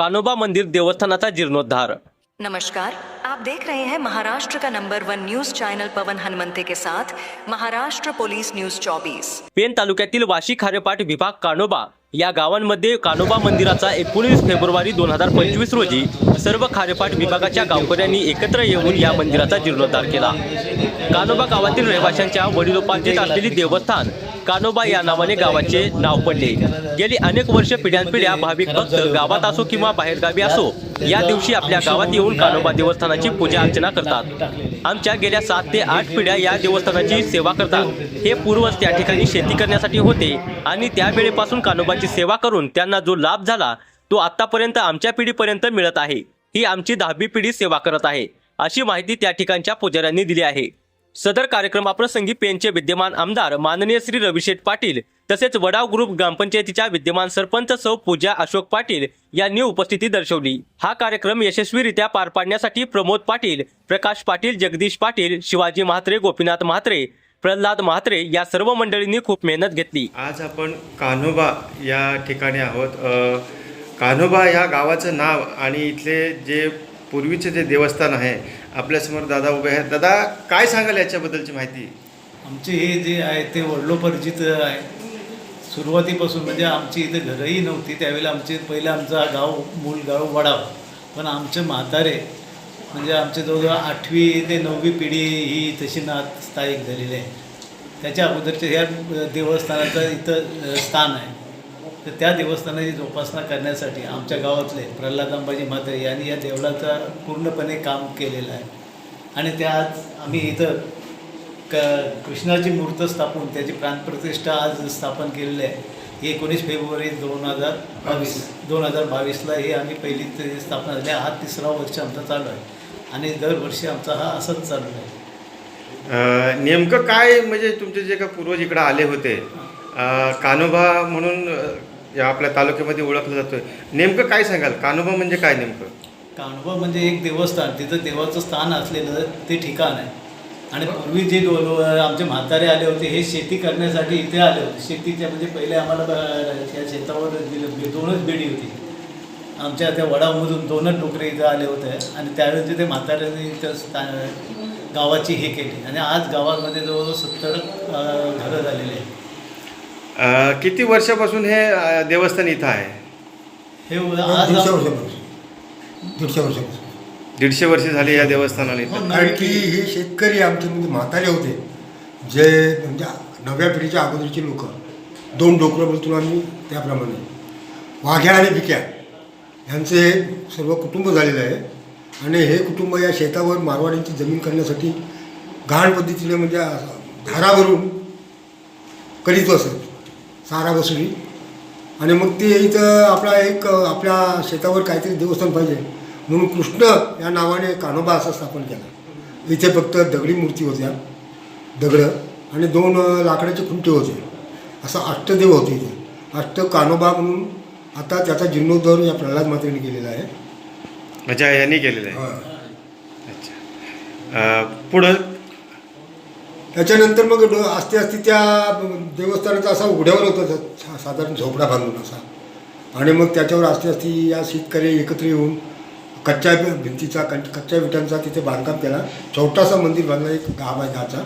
कानोबा मंदिर देवस्थानाचा जीर्णोद्धार. नमस्कार. आप देख रहे हैं महाराष्ट्र का number one news channel Pawan Hanumante के साथ महाराष्ट्र पुलिस न्यूज 24 पेन तालुक्यातील वाशी खारेपाट विभाग कानोबा या गावांमध्ये कानोबा मंदिराचा एकोणीस फेब्रुवारी दोन हजार पंचवीस रोजी सर्व खारेपाट विभागाच्या गावकऱ्यांनी एकत्र येऊन या मंदिराचा जीर्णोद्धार केला. कानोबा गावातील रहिवाशांच्या वडिलोपार्जित असलेली देवस्थान कानोबा या नावाने गावाचे नाव पडले. गेली अनेक वर्ष पिढ्यानपिढ्या भाविक भक्त गावात असो किंवा बाहेरगावी असो या दिवशी आपल्या गावात येऊन कानोबा देवस्थानाची पूजा अर्चना करतात. आमच्या गेल्या सात ते आठ पिढ्या या देवस्थानाची सेवा करतात. हे पूर्वज त्या ठिकाणी शेती करण्यासाठी होते आणि त्यावेळेपासून कानोबाची सेवा करून त्यांना जो लाभ झाला तो आतापर्यंत आमच्या पिढीपर्यंत मिळत आहे. ही आमची दहावी पिढी सेवा करत आहे. अशी माहिती त्या ठिकाणच्या पुजाऱ्यांनी दिली आहे. सदर कार्यक्रमाप्रसंगी पेनचे विद्यमान आमदार माननीय श्री रविशेठ पाटील तसेच वडाव ग्रुप ग्रामपंचायतीच्या विद्यमान सरपंच सौ पूजा अशोक पाटील यांनी उपस्थिती दर्शवली. हा कार्यक्रम यशस्वीरित्या पार पाडण्यासाठी प्रमोद पाटील प्रकाश पाटील जगदीश पाटील शिवाजी म्हात्रे गोपीनाथ म्हात्रे प्रल्हाद म्हात्रे या सर्व मंडळींनी खूप मेहनत घेतली. आज आपण कान्होबा या ठिकाणी आहोत. कान्होबा या गावाचं नाव आणि इथले जे पूर्वीचे जे देवस्थान आहे आपल्यासमोर दादा उभे आहेत. दादा काय सांगाल याच्याबद्दलची माहिती? आमचे हे जे आहे ते वडिलोपार्जित आहे. सुरुवातीपासून म्हणजे आमची इथे घरही नव्हती त्यावेळेला आमचे पहिलं आमचा गाव मूल गाव वडाव. पण आमचे म्हातारे म्हणजे आमचे जवळजवळ आठवी ते नववी पिढी ही तशी ना स्थायिक झालेली आहे. त्याच्या अगोदरच्या ह्या देवस्थानाचं इथं स्थान आहे. तर त्या देवस्थानाची जोपासना करण्यासाठी आमच्या गावातले प्रल्हाद अंबाजी म्हात्रे यांनी या देवळाचं पूर्णपणे काम केलेलं आहे. आणि त्या आज आम्ही इथं क कृष्णाची मूर्त स्थापून त्याची प्राणप्रतिष्ठा आज स्थापन केलेली आहे. एकोणीस फेब्रुवारी दोन हजार बावीस दोन हजार बावीसला हे आम्ही पहिली स्थापना झाली. हा तिसरा वर्ष आमचा चालू आहे. आणि दरवर्षी आमचा हा असंच चालू आहे. नेमकं काय म्हणजे तुमचे जे का पूर्वज इकडं आले होते? कानोबा कान्होबा म्हणून या आपल्या तालुक्यामध्ये ओळखलं जातोय. नेमकं काय सांगाल? कानोबा म्हणजे काय नेमकं? कान्होबा म्हणजे एक देवस्थान. तिथं देवाचं स्थान असलेलं ते ठिकाण आहे. आणि पूर्वी जे लो लो- आमचे म्हातारे आले होते हे शेती करण्यासाठी इथे आले होते. शेतीच्या म्हणजे पहिले आम्हाला ब- या शेतावर दिलं- बे- दोनच बेडी होती. आमच्या त्या वडामधून दोनच डोकरे इथं आले होते. आणि त्यावेळेस तिथे म्हाताऱ्यांनी इथं स्था गावाची हे केली. आणि आज गावामध्ये जवळजवळ सत्तर घरं झालेली आहे अ, किती वर्षापासून हे अ, देवस्थान इथं आहे? हे आज दीडशे वर्षापासून. दीडशे वर्षापासून. दीडशे वर्ष झाली या देवस्थानाला इथं. कारण की हे शेतकरी आमचे म्हणजे म्हातारे होते. जे म्हणजे नव्या पिढीच्या अगोदरचे लोक. दोन डोकरं बोलतो आम्ही त्याप्रमाणे. वाघ्या आणि बिक्या यांचे हे सर्व कुटुंब झालेलं आहे. आणि हे कुटुंब या शेतावर मारवाड्यांची जमीन करण्यासाठी घाण पद्धतीने म्हणजे धारावरून करीत असत. सारा वसुली आणि मग ते इथं आपला एक आपल्या शेतावर काहीतरी देवस्थान पाहिजे. म्हणून कृष्ण या नावाने कान्होबा असं स्थापन केलं. इथे फक्त दगडी मूर्ती होत्या. दगडं आणि दोन लाकडाचे खुंटे होते. असं अष्टदेव होते इथे. अष्ट कान्होबा म्हणून आता त्याचा जीर्णोद्धार या प्रल्हाद मात्रेने केलेला आहे. म्हणजे यांनी केलेलं आहे. अच्छा. पुढं त्याच्यानंतर मग डो आस्ते आस्ते त्या देवस्थानाचा असा उघड्यावर होता सा- साधारण झोपडा बांधून असा. आणि मग त्याच्यावर आस्ते आस्ते या शेतकरी एकत्र येऊन कच्च्या भिंतीचा कं- कच्च्या विटांचा तिथे बांधकाम केला. छोटासा मंदिर बांधला एक दहा आहे दहाचा.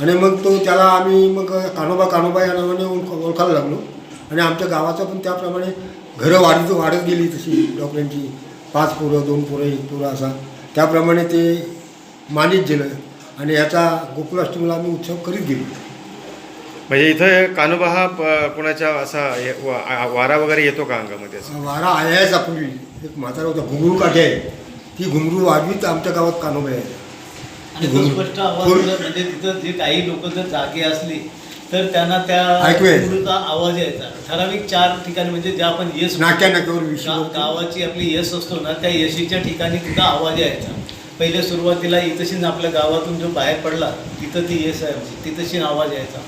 आणि मग तो त्याला आम्ही मग कानोबा कानोबा या नावाने ओळख ओळखायला लागलो. आणि आमच्या गावाचं पण त्याप्रमाणे घरं वाढत वाढत गेली तशी. डॉक्टरांची पाच पोरं दोन पोरं एक पोरं असा. त्याप्रमाणे ते मानित गेलं. आणि याचा गोकुळाष्टमीला आम्ही उत्सव करीत गेलो. म्हणजे इथं कान्होबा हा प- कोणाच्या असा हे- वा- आ- वारा वगैरे येतो का अंगामध्ये असं? वारा आयाचा पूर्वी एक म्हातारा होता घुंगरू काठी आहे. ती घुंगरू वाजवीत आमच्या गावात कानोबा आहे. आणि तो स्पष्ट आवाज जर म्हणजे तिथं जे काही लोक जर जागे असली तर त्यांना त्या ऐकू यायचं. घुंगरूचा आवाज यायचा. ठराविक चार ठिकाणी म्हणजे जे आपण येस नाक्या नाक्यावर विषय गावाची आपली यश असतो ना त्या यशीच्या ठिकाणी तिथं आवाज यायचा. पहिले सुरुवातीला इथशीन आपल्या गावातून जो बाहेर पडला तिथं ती येस तिथशीन आवाज यायचा.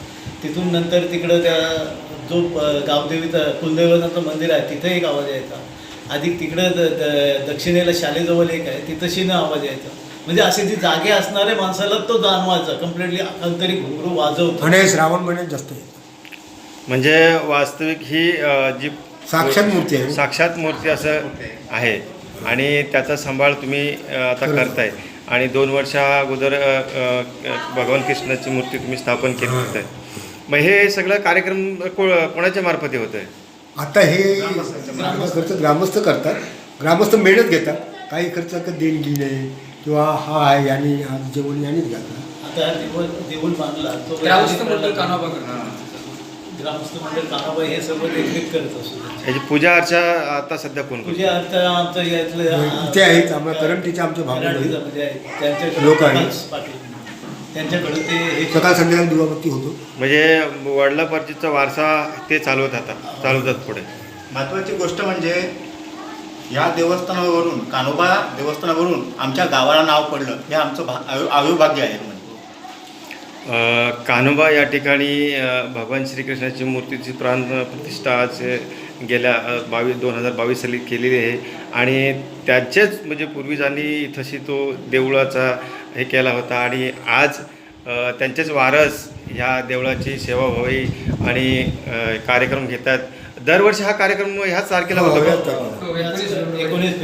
तिथून नंतर तिकडं त्या जो गावदेवीचं कुलदैवताचं मंदिर आहे तिथं एक आवाज यायचा. अधिक तिकडं द- दक्षिणेला शालेजवळ एक आहे तिथशीनं आवाज यायचा. म्हणजे असे जे जागे असणाऱ्या माणसाला तो जाणवायचा. कम्प्लिटली अंतरी घुंगरू वाजवतो. आणि श्रावण महिन्यात जास्त म्हणजे वास्तविक ही जी साक्षात मूर्ती आहे. साक्षात मूर्ती असं आहे. आणि त्याचा सांभाळ तुम्ही आता करताय. आणि दोन वर्षा अगोदर भगवान कृष्णाची मूर्ती तुम्ही स्थापन केली होत मग हे सगळं कार्यक्रम को कोणाच्या मार्फती होत आहे आता हे खर्च ग्रामस्थ करतात. ग्रामस्थ मेहनत घेतात. काही खर्च देणगी नाही किंवा हा आहे यांनी जेवण यांनीच घातलं आता देऊळ देऊळ बांधला ग्रामस्थ मंडळ कान्हाबा करणार ग्रामस्थ मंडळ कानाबा हे सर्व देखरेख करत असतो. याची पूजा अर्चा आता सध्या कोण करतो? तुझ्या अर्थ आमचं यातलं इथे आहेत आम्हाला करंटीचे आमचे भागवत म्हणजे आहे. त्यांच्याकडे लोक आहेत. प्रकाश पाटील. त्यांच्याकडे ते हे सकाळ संध्याकाळ दिवाबत्ती होतो. म्हणजे वडिलापर्जीचा वारसा ते चालवत आता चालवतात पुढे. महत्त्वाची गोष्ट म्हणजे या देवस्थानावरून कानोबा देवस्थानावरून आमच्या गावाला नाव पडलं. हे आमचं भा अविभाग्य आहे. म्हणजे कान्होबा या ठिकाणी भगवान श्रीकृष्णाची मूर्तीची प्राण प्रतिष्ठा आज गेल्या बावीस दोन हजार बावीस साली केलेली आहे. आणि त्याचेच म्हणजे पूर्वीजांनी इथंशी तो देवळाचा हे केला होता. आणि आज त्यांचेच वारस ह्या देवळाची सेवा व्हावी आणि कार्यक्रम घेतात. दरवर्षी हा कार्यक्रम ह्याच तारखेला होतो हो, हो, हो. एकोणीस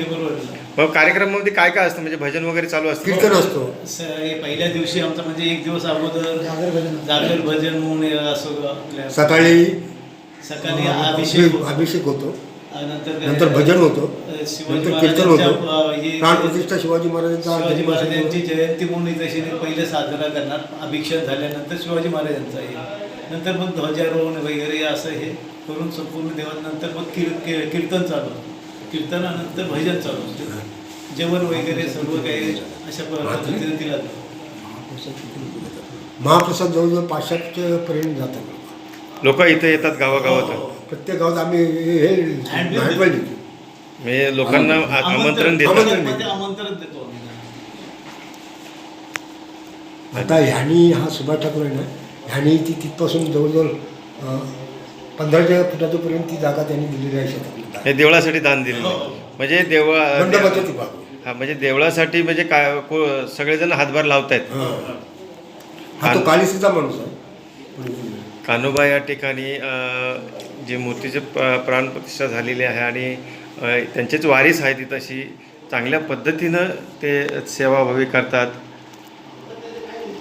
मग कार्यक्रमामध्ये काय काय असतं? म्हणजे भजन वगैरे चालू असतं? कीर्तन असतो. स- हे पहिल्या दिवशी आमचं म्हणजे एक दिवस अगोदर जागर भजन. म्हणून असं आपल्या सकाळी सकाळी अभिषेक होतो. अभिषेक होतो. नंतर भजन होतं. अ, शिवाजी नंतर कीर्तन महाराजांच्या, अ, होतं हे- प्राणप्रतिष्ठा शिवाजी महाराजांचा शिवाजी महाराजांची जयंती म्हणून इथे शिने पहिले साजरा करणार अभिषेक झाल्यानंतर शिवाजी महाराजांचा हे. नंतर मग ध्वजारोहण वगैरे असं हे करून संपूर्ण देवानंतर मग कीर की- कीर्तन चालू होतं. कीर्तनानंतर भजन चालू होतं. जेवण वगैरे सर्व काही अशा पद्धतीने दिलं जातं. महाप्रसाद जवळजवळ पाचशे पर्यंत जातात लोक. इथे येतात गावागावात? प्रत्येक गावात आम्ही हे हे म्हणजे लोकांना आमंत्रण. आमंत्रण आमंत्रण देतो. आम्ही. आता ह्यानी हा सुभाष ठाकूर आहे ना ह्यानी ती तिथपासून जवळजवळ पंधराच्या फुटापर्यंत ती जागा त्यांनी दिलेली आहे शेतात हे देवळासाठी दान दिलेलं आहे. म्हणजे देवळा ती बाग हा म्हणजे देवळासाठी म्हणजे काय को- सगळेजण हातभार लावतायत. हा. तो कालिसीचा माणूस आहे. कान्होबा या ठिकाणी अ, जे मूर्तीचे प- प्राणप्रतिष्ठा झालेली आहे आणि अ, त्यांचेच वारीस आहेत तिथं अशी चांगल्या पद्धतीनं ते सेवा भावी करतात.